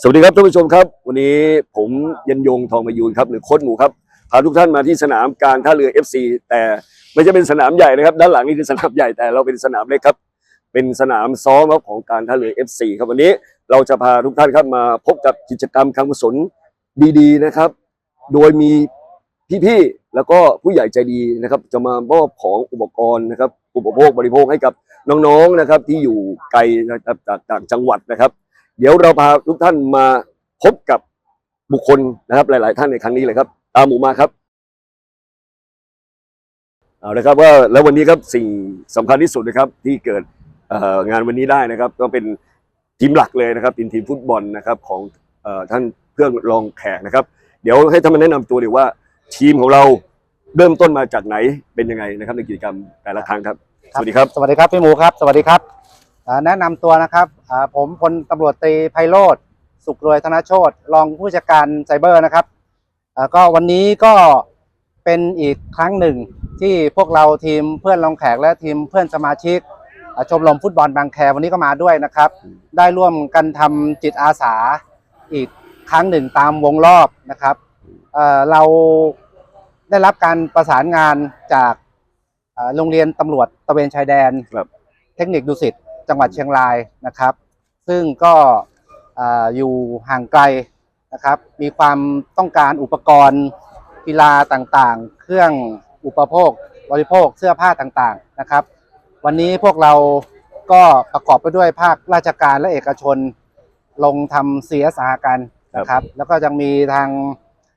สวัสดีครับท่านผู้ชมครับ วันนี้ผมยันยงทองมายูนครับหรือโค้ชหมูครับพาทุกท่านมาที่สนามการท่าเรือ FC แต่ไม่ใช่เป็นสนามใหญ่นะครับ ด้านหลังนี่คือสนามใหญ่แต่เราเป็นสนามเล็กครับ เป็นสนามซ้อมครับของการท่าเรือ FC ครับวันนี้เราจะพาทุกท่านครับมาพบกับกิจกรรมการกุศลดีๆนะครับ โดยมีพี่ๆแล้วก็ผู้ใหญ่ใจดีนะครับ จะมามอบของอุปกรณ์นะครับ อุปโภคบริโภคให้กับน้องๆนะครับ ที่อยู่ไกลนะครับจากต่างจังหวัดนะครับ เดี๋ยวเราพาทุกท่านมาพบกับบุคคลนะครับ หลาย ๆ ท่านในครั้งนี้เลยครับ ตามหมูมาครับเอาละครับว่าแล้ววันนี้ครับสิ่งสำคัญที่สุดนะครับที่เกิดเอ่องานวันนี้ได้นะครับ ก็เป็นทีมหลักเลยนะครับเป็นทีมฟุตบอลนะครับของเอ่อท่านเพื่อนรองแขกนะครับ เดี๋ยวให้ท่านมาแนะนำตัวดีว่า ทีมของเราเริ่มต้นมาจากไหนเป็นยังไงนะครับในกิจกรรมแต่ละครั้งครับ สวัสดีครับ สวัสดีครับพี่หมูครับ สวัสดีครับอ่า แนะนำตัวนะครับอ่าผมพลตำรวจตรีไพโรธสุขรวยธนโชตรองผู้จัดการไซเบอร์นะครับอ่าก็วันนี้ก็เป็นอีกครั้งหนึ่งที่พวกเราทีมเพื่อนรองแขกและทีมเพื่อนสมาชิกอ่าชมรมฟุตบอลบางแควันนี้ก็มาด้วยนะครับ ได้ร่วมกันทำจิตอาสาอีกครั้งหนึ่งตามวงรอบนะครับเอ่อเราได้รับการประสานงานจากอ่าโรงเรียนตำรวจตระเวนชายแดนครับเทคนิคดุสิต จังหวัดเชียงรายนะครับ ซึ่งก็อ่าอยู่ห่างไกลนะครับ มีความต้องการอุปกรณ์กีฬาต่างๆ เครื่องอุปโภคบริโภคเสื้อผ้าต่างๆนะครับ วันนี้พวกเราก็ประกอบไปด้วยภาคราชการและเอกชนลงทำเสียสหกันนะครับ แล้วก็ยังมีทาง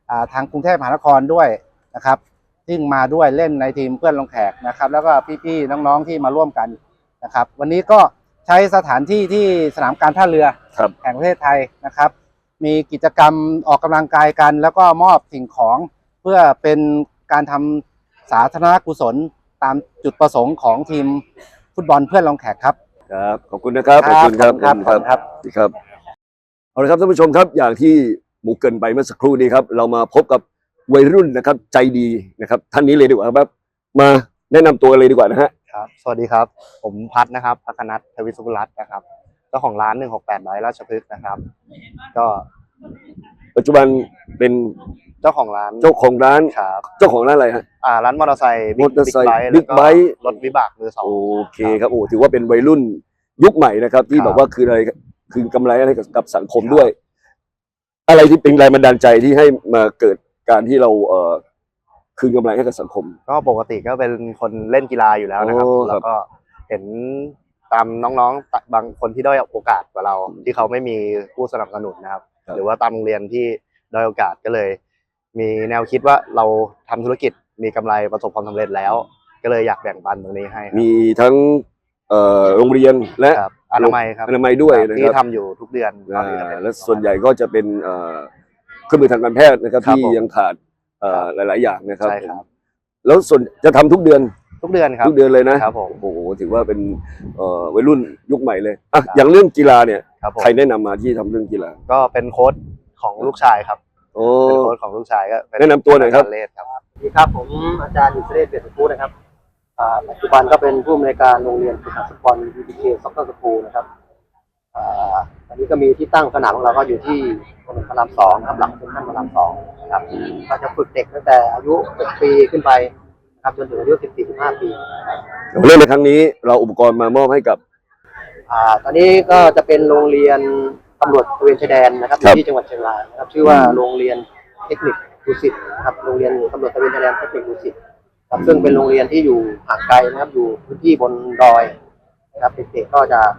อ่าทางกรุงเทพมหานครด้วยนะครับซึ่งมาด้วยเล่นในทีมเพื่อนลงแขกนะครับ แล้วก็พี่ๆน้องๆที่มาร่วมกันนะครับ วันนี้ก็ ใช้สถานที่ที่สนามการท่าเรือครับแห่งประเทศไทยนะครับ มีกิจกรรมออกกำลังกายกัน แล้วก็มอบสิ่งของเพื่อเป็นการทำสาธารณกุศลตามจุดประสงค์ของทีมฟุตบอลเพื่อนลงแขกครับ ครับ ขอบคุณนะครับขอบคุณครับครับขอบคุณครับ สวัสดีครับเอาละครับท่านผู้ชมครับอย่างที่หมูเกรินไปเมื่อสักครู่นี้ครับ เรามาพบกับวัยรุ่นนะครับใจดีนะครับ ท่านนี้เลยดีกว่าครับ มาแนะนำตัวเลยดีกว่านะฮะ ครับ สวัสดีครับ ผมพัฒนะครับพัฒนัททวิสุรัตน์นะครับ เจ้าของร้าน 168ร้อยราชพฤกษ์นะครับ ก็ปัจจุบันเป็นเจ้าของร้านเจ้าของร้านครับเจ้าของร้านอะไรฮะอ่าร้านมอเตอร์ไซค์มอเตอร์ไซค์บิ๊กบิ๊กไบค์รถวิบากมือสองโอเคครับโอ้ถือว่าเป็นวัยรุ่นยุคใหม่นะครับ ที่ครับบอกว่าคืออะไรคือกำไรอะไรกับสังคมด้วย อะไรที่เป็นแรงบันดาลใจที่ให้มาเกิดการที่เราเอ่อ คืนกำไรให้กับสังคม ก็ปกติก็เป็นคนเล่นกีฬาอยู่แล้วนะครับ โอ้ครับ แล้วก็เห็นตามน้องๆ บางคนที่ด้อยโอกาสกว่าเรา ที่เขาไม่มีผู้สนับสนุนนะครับ หรือว่าตามโรงเรียนที่ด้อยโอกาสก็เลย มีแนวคิดว่าเราทำธุรกิจมีกำไรประสบความสำเร็จแล้ว ก็เลยอยากแบ่งปันตรงนี้ให้ครับมีทั้งเอ่อโรงเรียนและครับอนามัยครับอนามัยด้วยนะที่ครับทำอยู่ทุกเดือนตอนนี้ก็อ่าเป็นและส่วนใหญ่ก็จะเป็นเอ่อเครื่องมือทางการแพทย์นะครับครับที่ผม ยังขาดเอ่อ หลาย ๆ อย่างนะครับใช่ครับ แล้วส่วนจะทำทุกเดือนทุกเดือนครับทุกเดือนเลยนะครับผมโอ้โหถือว่าเป็นเอ่อวัยรุ่นยุคใหม่เลยอะครับอย่างเรื่องกีฬาเนี่ยครับผมใครแนะนำมาที่ทำเรื่องกีฬา ก็เป็นโค้ชของลูกชายครับโอ้เป็นโค้ชของลูกชายก็เป็แนะนำตัวหน่อยครับเลศครับสวัสดีครับผมอาจารย์อิสเรศเปรตพูนะครับอ่าปัจจุบันก็เป็นผู้อำนวยการโรงเรียนฝึกหัดฟุตบอล BBK Soccer School นะครับ อ่าอันนี้ก็มีที่ตั้งสนามของเราก็อยู่ที่ถนนพระรามสองครับหลังเซ็นทรัลพระรามสองนะครับก็จะฝึกเด็กตั้งแต่อายุ6ปีขึ้นไปนะครับจนถึงอายุ14-15 ปีนะครับเรื่องในครั้งนี้เราอุปกรณ์มามอบให้กับ อ่าตอนนี้ก็จะเป็นโรงเรียนตำรวจตระเวนชายแดนนะครับอครับยู่ที่จังหวัดเชียงรายนะครับชื่อว่าอืมโรงเรียนเทคนิคดุสิตนะครับโรงเรียนตำรวจตระเวนชายแดนเทคนิคดุสิตครับซึ่งเป็นโรงเรียนที่อยู่ห่างไกลนะครับอยู่พื้นที่บนดอยนะครับเด็กๆก็จะอ่า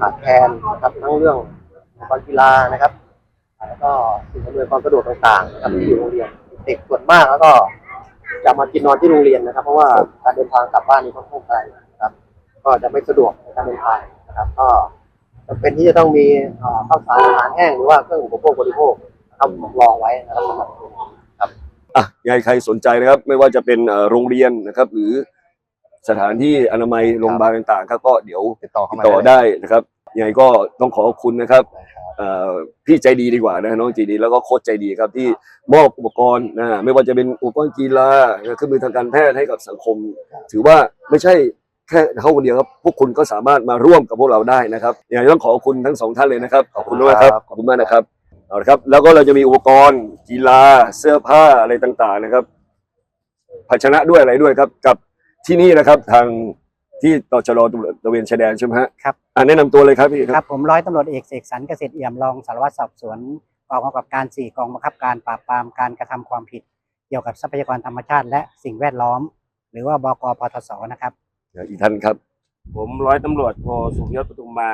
ขาดแคลนนะครับทั้งเรื่องอุปกรณ์กีฬานะครับแล้วก็สิ่งอำนวยความสะดวกต่างๆนะครับที่อยู่โรงเรียนเด็กส่วนมากแล้วก็จะมากินนอนที่โรงเรียนนะครับ เพราะว่าการเดินทางกลับบ้านนี่ค่อนข้างไกลนะครับ ก็จะไม่สะดวกในการเดินทางนะครับ ก็จำเป็นที่จะต้องมีข้าวสารอาหารแห้งหรือว่าเครื่องอุปโภคบริโภคนะครับรองไว้นะครับสำหรับอะยังไงใครสนใจนะครับ ไม่ว่าจะเป็นโรงเรียนนะครับ หรือ สถานที่อนามัยโรงพยาบาลต่างๆครับก็เดี๋ยวติดต่อติเข้าดมาต่อเลยได้นะครับยังไงก็ต้องขอขอบคุณนะครับนะครับ เอ่อพี่ใจดีดีกว่านะน้องใจดีแล้วก็โค้ชใจดีครับที่มอบอุปกรณ์นะไม่ว่าจะเป็นอุปกรณ์กีฬาเครื่องมือทางการแพทย์ให้กับสังคม ถือว่าไม่ใช่แค่เขาคนเดียวครับ พวกคุณก็สามารถมาร่วมกับพวกเราได้นะครับอยากจะต้องขอบคุณทั้งสองท่านเลยนะครับขอบคุณมากครับขอบคุณมากนะครับเอาละครับแล้วก็เราจะมีอุปกรณ์กีฬาเสื้อผ้าอะไรต่างๆนะครับ ภาชนะด้วยอะไรด้วยครับกับ ที่นี่นะครับทางที่ตชรตำรวจตระเวนชายแดนใช่ไหมฮะครับ อ่าแนะนำตัวเลยครับพี่คครับรับผมร้อยตำรวจเอกเสกสรรเกษตรเอี่ยมรองสารวัตรสอบสวนกองกำกับการสี่กองบังคับการปราบปรามการกระทำความผิด เกี่ยวกับทรัพยากรธรรมชาติ และสิ่งแวดล้อม หรือว่าบกปทศนะครับ อีกท่านครับ ผมร้อยตำรวจโทสุพยศปทุมมา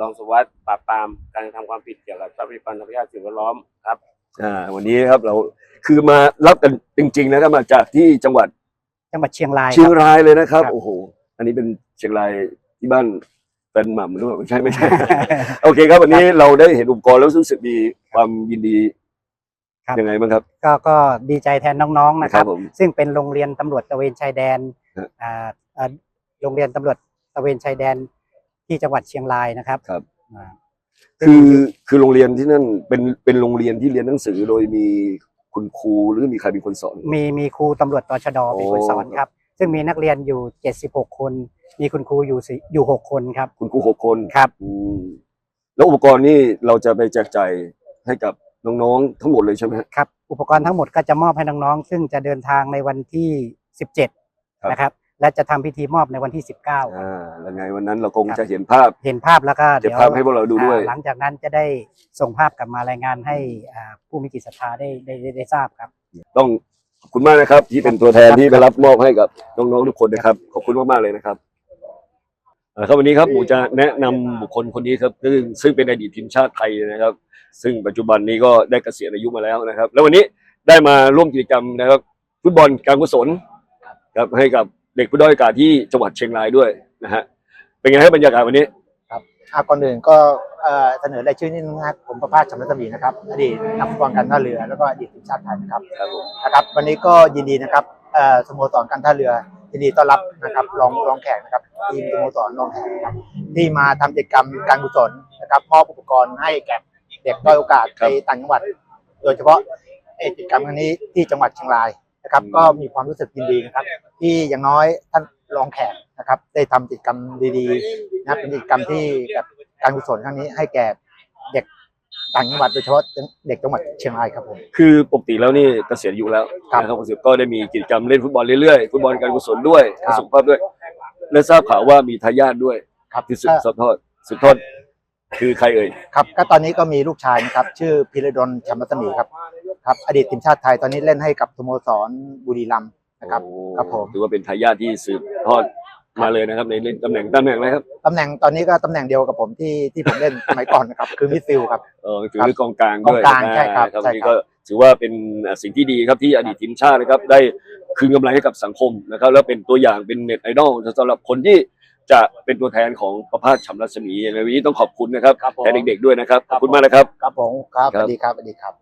รองสารวัสดิ์ปราบปรามการกระทำความผิดเกี่ยวกับทรัพยากรธรรมชาติสิ่งแวดล้อมครับ อ่าวันนี้ครับเราคือมารับกันจริงๆนะครับมาจากที่จังหวัด จังหวัดเชียงรายเชียงครับ รายเลยนะครับ ครับ โอ้โห อันนี้เป็นเชียงรายที่บ้านเป็นหม่ำหรือเปล่าไม่ใช่ไม่ใช่ โอเคครับวันนี้เราได้เห็นอุปกรณ์แล้วรู้สึกมีความยินดีครับ ยังไงบ้างครับ ก็ก็ดีใจแทนน้องๆนะคครัรับบผม ซึ่งเป็นโรงเรียนตำรวจตระเวนชายแดนครับอ่าอ่าโรงเรียนตำรวจตระเวนชายแดนที่จังหวัดเชียงรายนะครับครับ อ่า คือคือโรงเรียนที่นั่นเป็นเป็นโรงเรียนที่เรียนหนังสือโดยมี คุณครูหรือมีใครเป็นคนสอน มีมีครูตำรวจตชดเป็นคนสอนครับ ซึ่งมีนักเรียนอยู่ 76 คน มีคุณครูอยู่สี่อยู่ 6 คนครับ คุณครูหกคนครับ อืมแล้วอุปกรณ์นี่เราจะไปแจกจ่ายให้กับน้องๆทั้งหมดเลยใช่ไหมฮะ ครับ อุปกรณ์ทั้งหมดก็จะมอบให้น้องๆ ซึ่งจะเดินทางในวันที่ ครับ 17 นะครับ และจะทำพิธีมอบในวันที่อ่าแล้วไงวันนั้นเราคงครับ จะเห็นภาพ19เห็นภาพแล้วก็เก็บเดี๋ยวภาพให้พวกเราดูด้วย อ่าหลังจากนั้นจะได้ส่งภาพกลับมารายงานให้อ่าผู้มีจิตศรัทธาได้ได้ได้ได้ทราบครับ ต้องขอบคุณมากนะครับ ที่เป็นตัวแทนที่ไปรับมอบให้กับน้องๆทุกคนนะครับ ขอบคุณมากๆเลยนะครับเอ่อครับวันนี้ครับหมูจะแนะนำบุคคลคนนี้ครับซึ่งซึ่งเป็นอดีตทีมชาติไทยนะครับ ซึ่งปัจจุบันนี้ก็ได้เกษียณอายุมาแล้วนะครับ แล้ววันนี้ได้มาร่วมกิจกรรมนะครับ ฟุตบอลการกุศลครับให้กับ เด็กผู้ด้อยโอกาสที่จังหวัดเชียงรายด้วยนะฮะเป็นไงครับบรรยากาศวันนี้อะก่อนอื่นก็เอ่อเสนอรายชื่อนิดนึงนะครับผมประภาสชำรัตมีนะครับอดีตนักฟุตบอลการท่าเรือแล้วก็อดีตทีมชาติไทยนะครับนะครับ วันนี้ก็ยินดีนะครับเอ่อสโมสรการท่าเรือยินดีต้อนรับนะครับรองรองแขกนะครับทีมสโมสรรองแขกนะครับที่มาทำกิจกรรมการกุศลนะครับมอบอุปกรณ์ให้แก่เด็กด้อยโอกาสครัในบต่างจังหวัด โดยเฉพาะเอ่อกิจกรรมครั้งนี้ที่จังหวัดเชียงราย นะครับ ก็มีความรู้สึกยินดีนะครับ ที่อย่างน้อยท่านรองแขกนะครับ ได้ทำกิจกรรมดีๆนะครับเป็นกิจกรรมที่แบบการกุศลครั้งนี้ให้แก่เด็กต่างจังหวัดโดยเฉพาะเด็กจังหวัดเชียงรายครับผมคือปกติแล้วนี่เกษียณอายู่แล้วครับนะครับเกษียณก็ได้มีกิจกรรมเล่นฟุตบอลเรื่อยๆฟุตบอลการกุศลด้วยครับสุขภาพด้วย และทราบข่าวว่ามีทายาทด้วยครับที่สืบทอดสืบทอดคือใครเอ่ยครับ ก็ตอนนี้ก็มีลูกชายนะครับ ชื่อพิรดลชมรัตมีครับ ครับอดีตทีมชาติไทยตอนนี้เล่นให้กับสโมสรบุรีรัมย์นะครับ โอ้ครับผม ถือว่าเป็นทายาทที่สืบทอดมาเลยนะครับในเล่นตำแหน่งตำแหน่งอะไรครับตำแหน่งตอนนี้ก็ตำแหน่งเดียวกับผมที่ที่ผมเล่นสมัยก่อนนะครับคือมิดฟิลด์ครับ เออถือเป็นกองกลางด้วยกองกลางใช่ครับอ่าใช่ครับ นี่ก็ถือว่าเป็นสิ่งที่ดีครับที่อดีตทีมชาตินะครับได้คืนกำไรให้กับสังคมนะครับแล้วเป็นตัวอย่างเป็นเน็ตไอดอลสำหรับคนที่จะเป็นตัวแทนของประภาสชำรัศมีในวันนี้ต้องขอบคุณนะครับครับผม แทนเด็กๆด้วยนะครับขอบคุณมากนะครับ ครับผมครับคสรับวัสดีครับสวัสดีครับ